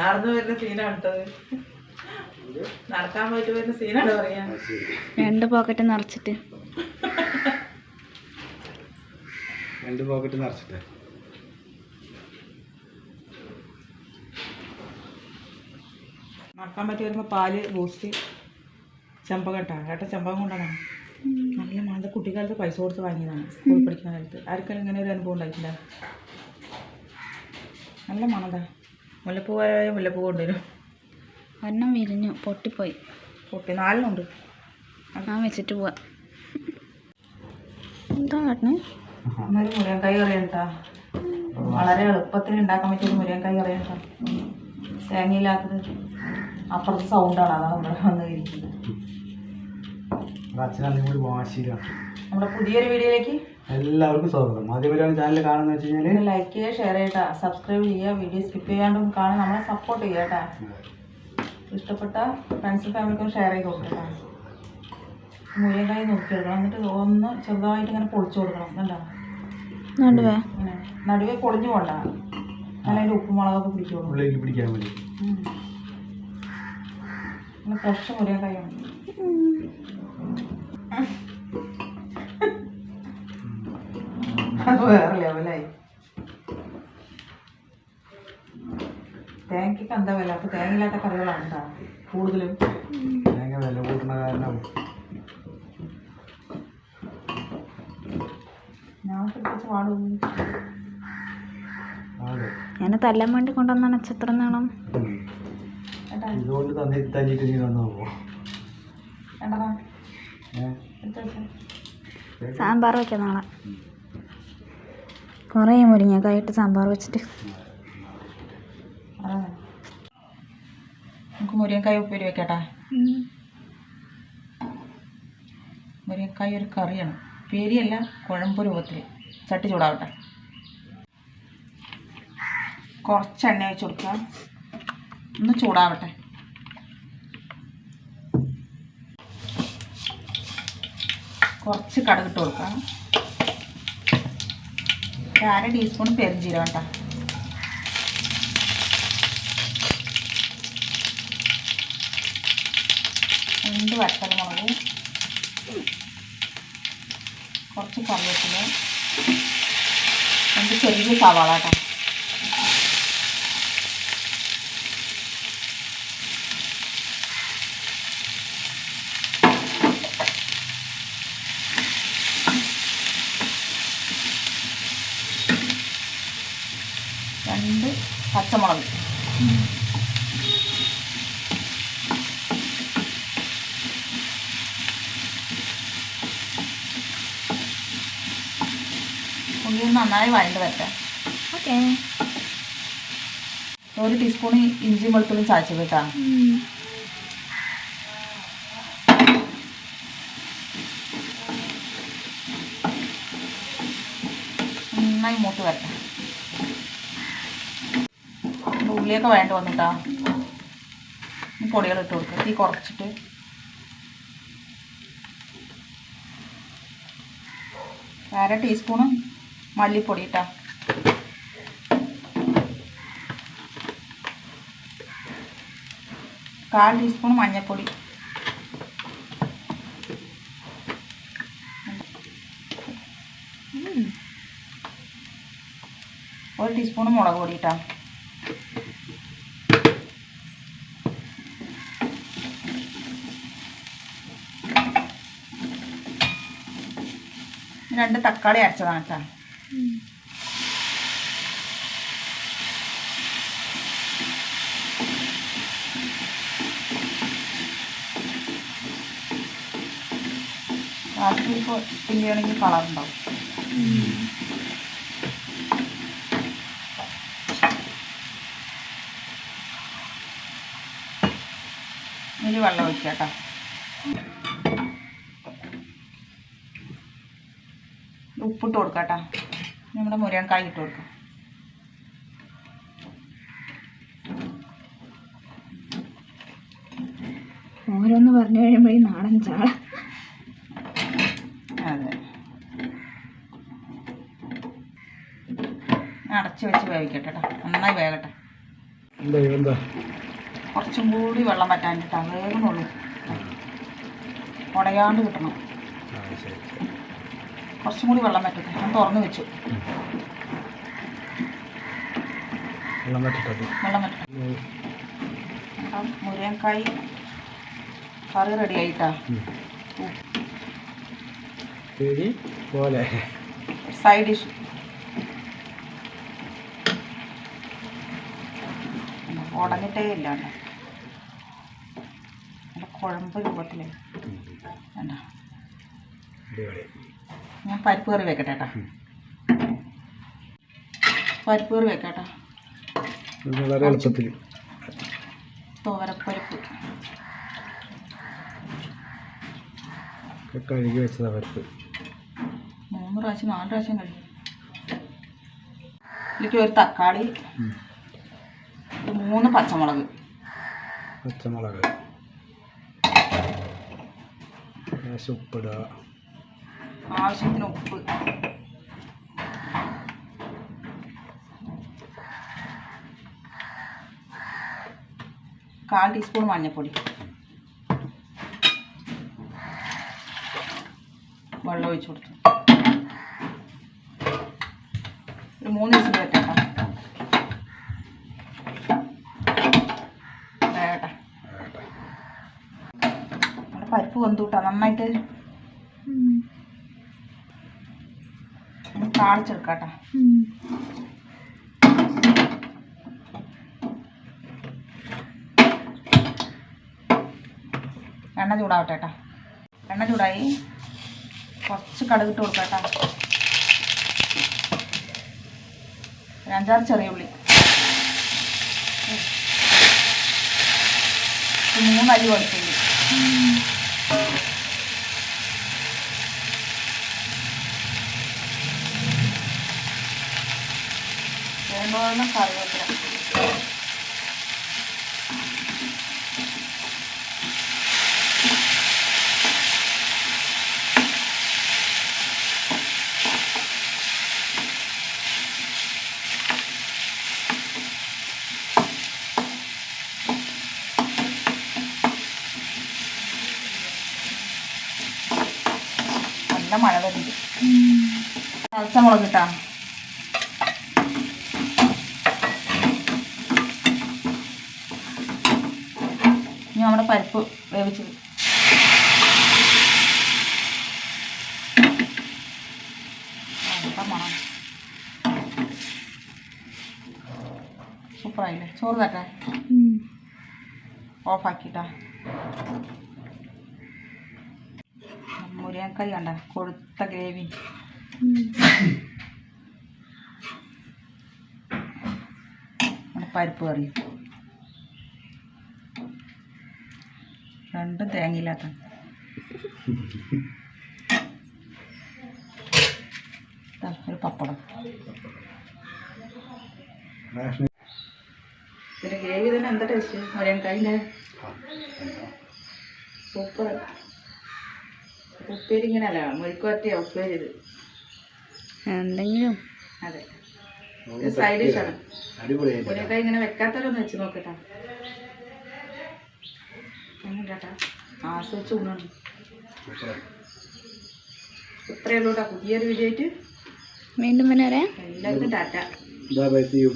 നടന്നു വരുന്ന സീനാണ് കേട്ടത് നടക്കാൻ പോയിട്ട് വരുന്ന സീനാണ് പറയാ. രണ്ട് പോക്കറ്റ് നിറച്ചിട്ട്. രണ്ട് പോക്കറ്റ് നിറച്ചിട്ട്. നടക്കാൻ പറ്റി വരുമ്പോൾ പാൽ ബൂസ്റ്റ് ചെമ്പകട്ടാണ്. കേട്ടോ ചെമ്പകം കൊണ്ടാണ് നല്ല മണത് കുട്ടിക്കാലത്ത് പൈസ കൊടുത്ത് വാങ്ങിയതാണ് സ്കൂളിൽ പഠിക്കുന്ന കാലത്ത്. ആർക്കെങ്കിലും ഇങ്ങനെ ഒരു അനുഭവം ഉണ്ടായിട്ടില്ല നല്ല മണതാ. മുല്ലപ്പൂ പോയ മുല്ലപ്പൂ കൊണ്ടുവരും. ഒരെണ്ണം വിരിഞ്ഞു പൊട്ടിപ്പോയി. പൊട്ടി നാലിനുണ്ട് ഞാൻ വെച്ചിട്ട് പോവാ. എന്താ കാട്ടണേ? എന്നൊരു മുരിങ്ങക്കായ് കറിയുണ്ടാ. വളരെ എളുപ്പത്തിൽ ഉണ്ടാക്കാൻ പറ്റിയ മുരിയൻകായ് കറിയുണ്ടാ. തേങ്ങയില്ലാത്തത് അപ്പുറത്ത് സൗണ്ടാണ് അതാണ് ഇവിടെ വന്ന് ഇരിക്കുന്നത് അച്ഛനും കൂടി വാശിയിലാണ് നമ്മുടെ പുതിയൊരു വീഡിയോയിലേക്ക് എല്ലാവർക്കും സ്വാഗതം. ആദ്യമായിട്ടാണ് ചാനൽ കാണുന്നത് വെച്ച് കഴിഞ്ഞാൽ ലൈക്ക് ചെയ്യുക ഷെയർ ചെയ്യട്ടാ സബ്സ്ക്രൈബ് ചെയ്യുക വീഡിയോ സ്കിപ്പ് ചെയ്യാണ്ടും കാണാൻ നമ്മളെ സപ്പോർട്ട് ചെയ്യുക കേട്ടാ ഇഷ്ടപ്പെട്ട ഫ്രണ്ട്സും ഫാമിലിക്കും ഷെയർ ചെയ്ത് കൊടുക്കട്ടാ നോക്കി നോക്കിയെടുക്കണം എന്നിട്ട് ഒന്ന് ചെറുതായിട്ട് ഇങ്ങനെ പൊളിച്ചു കൊടുക്കണം. കണ്ടോ? നടുവേ. നടുവേ പൊളിഞ്ഞു പോണ്ട. നല്ല അതിന്റെ ഉപ്പും മുളകൊക്കെ പിടിച്ചോളൂ പിടിക്കാൻ വേണ്ടി. നല്ല ഫ്രഷ് മുരിങ്ങക്കായാണ് അത് വേറെ ലെവലായി തേങ്ങയ്ക്ക് എന്താ വില? അപ്പൊ തേങ്ങയില്ലാത്ത കറികളാണ് കേട്ടോ കൂടുതലും. തേങ്ങ വില കൂട്ടുന്ന കാരണം. ഞാൻ തല്ലാൻ വേണ്ടി കൊണ്ടുവന്നാണ് നാണം ഇതുകൊണ്ട് നീ തന്നു വെച്ചേ. സാമ്പാർ വെക്കാം നാളെ. കുറേ മുരിങ്ങക്കായിട്ട് സാമ്പാർ വെച്ചിട്ട്. നമുക്ക് മുരിങ്ങക്കായ ഉപ്പേരി വെക്കട്ടെ. മുരിങ്ങക്കായ ഒരു കറിയാണ്. പേരിയല്ല കുഴമ്പ് രൂപത്തിൽ ചട്ടി ചൂടാവട്ടെ. കുറച്ച് എണ്ണ വെച്ച് കൊടുക്കുക. ഒന്ന് ചൂടാവട്ടെ. കുറച്ച് കടുകിട്ട് കൊടുക്കാം അര ടീസ്പൂൺ പെരിഞ്ചീരകം കേട്ടോ രണ്ട് വട്ടമുളക് കുറച്ച് കറിവേപ്പില. രണ്ട് ചെറിയ സവാള കേട്ടോ രണ്ട് പച്ചമുളക്. ഉള്ളി നന്നായി വഴണ്ട് വരട്ടെ. ഓക്കെ. ഒരു ടീസ്പൂൺ ഇഞ്ചി വെളുത്തുള്ളി ചാച്ചത് കേട്ടോ. നന്നായി മൂത്ത് വരട്ടെ ഇത് ഉള്ളിയൊക്കെ വേണ്ടി വന്നിട്ടാ. പൊടികൾ ഇട്ട് കൊടുക്കുക തീ കുറച്ചിട്ട്. അര ടീസ്പൂണ് മല്ലിപ്പൊടി ഇട്ടാ. കാൽ ടീസ്പൂൺ മഞ്ഞൾപ്പൊടി ഒരു ടീസ്പൂൺ മുളക് പൊടി ഇട്ടാ. രണ്ട് തക്കാളി അരച്ചതാണ് കേട്ടോ. കാശ്മീർ ചില്ലിയാണെങ്കിൽ കളർ ഉണ്ടാവും. ഇതിൽ വെള്ളം ഒഴിക്കാം കേട്ടോ. ഉപ്പിട്ട് കൊടുക്കാം കേട്ടോ നമ്മുടെ മുരിങ്ങക്കായ് ഇട്ട് കൊടുക്കാം. ഓരോന്ന് പറഞ്ഞു കഴിയുമ്പോഴേ നാടൻ ചാള. അതെ. അടച്ചു വെച്ച് വേവിക്കട്ടെ കേട്ടോ നന്നായി വേകട്ടെ. കുറച്ചും കൂടി വെള്ളം പറ്റാനിട്ടാണ് വേഗമുള്ളൂ ഉടയാണ്ട് കിട്ടണം. കുറച്ചും കൂടി വെള്ളം പറ്റട്ടെ ഞാൻ തുറന്നു വെച്ചു. വെള്ളം വെള്ളം പറ്റട്ടെ മുരിങ്ങക്കായി കറി റെഡി ആയിട്ടാ. പോലെ. സൈഡ് ഡിഷ് ഉടഞ്ഞിട്ടേ ഇല്ലാണ്ട്. കുഴമ്പ് രൂപത്തിലേ. ഞാൻ പരിപ്പ് കറി വെക്കട്ടെ പരിപ്പ് കറി വെക്കട്ടെ. വളരെ എളുപ്പത്തിൽ. തോരപ്പരിപ്പ്. കഴുകി വെച്ചതാ പരിപ്പ്. മൂന്ന് പ്രാവശ്യം നാല് പ്രാവശ്യം കഴുകി. ഇതിലേക്ക് ഒരു തക്കാളി മൂന്ന് പച്ചമുളക്. പച്ചമുളക്. ഉപ്പിടുക. ആവശ്യത്തിന് ഉപ്പ്. കാൽ ടീസ്പൂൺ മഞ്ഞൾപ്പൊടി. വെള്ളം ഒഴിച്ച് കൊടുത്തു. ഒരു മൂന്ന് ദിവസം കേട്ടോ. പരിപ്പ് വെന്തുട്ടാ നന്നായിട്ട് ഒന്ന് താളിച്ചെടുക്കാട്ടോ എണ്ണ ചൂടാവട്ടെ കേട്ടോ എണ്ണ ചൂടായി. കുറച്ച് കടുകിട്ട് കൊടുക്കാട്ടോ ഒരു അഞ്ചാറ് ചെറിയ ഉള്ളി. മൂന്ന് അരി വേണ്ടോളം കറിവേപ്പില നല്ല മഴ വരുന്നുണ്ട് പച്ചമുളക് ഇട്ടാ ഇനി നമ്മുടെ പരിപ്പ് വേവിച്ചത് മണം. സൂപ്പറായില്ലേ? ചോറ് തട്ടെ ഓഫാക്കിട്ടാ. മുരിങ്ങക്കറി കണ്ട കൊഴുത്ത ഗ്രേവി. പരിപ്പ് കറി. രണ്ടും തേങ്ങയില്ലാത്ത. ഒരു പപ്പടം. ഇതിന് ഗ്രേവി തന്നെ എന്താ ടേസ്റ്റ് മുരിങ്ങക്കായിന്റെ സൂപ്പർ ഉപ്പേരി ഇങ്ങനെയല്ല മുഴുക്കുവറ്റിയ ഉപ്പേരി ഇത്. എന്തെങ്കിലും. അതെ. സൈഡ് ഡിഷാണ് മുരിങ്ങക്കായ ഇങ്ങനെ വെക്കാത്തവരൊന്ന് വെച്ച് നോക്കട്ടാ കേട്ടാ ആസ്വദിച്ച് ഊണാണ് ഇത്രയേ ഉള്ളൂ കേട്ടോ പുതിയൊരു വീഡിയോ ആയിട്ട് വീണ്ടും പിന്നെ വരാം. എല്ലാവർക്കും ടാറ്റ. ഇതാ പൈസയും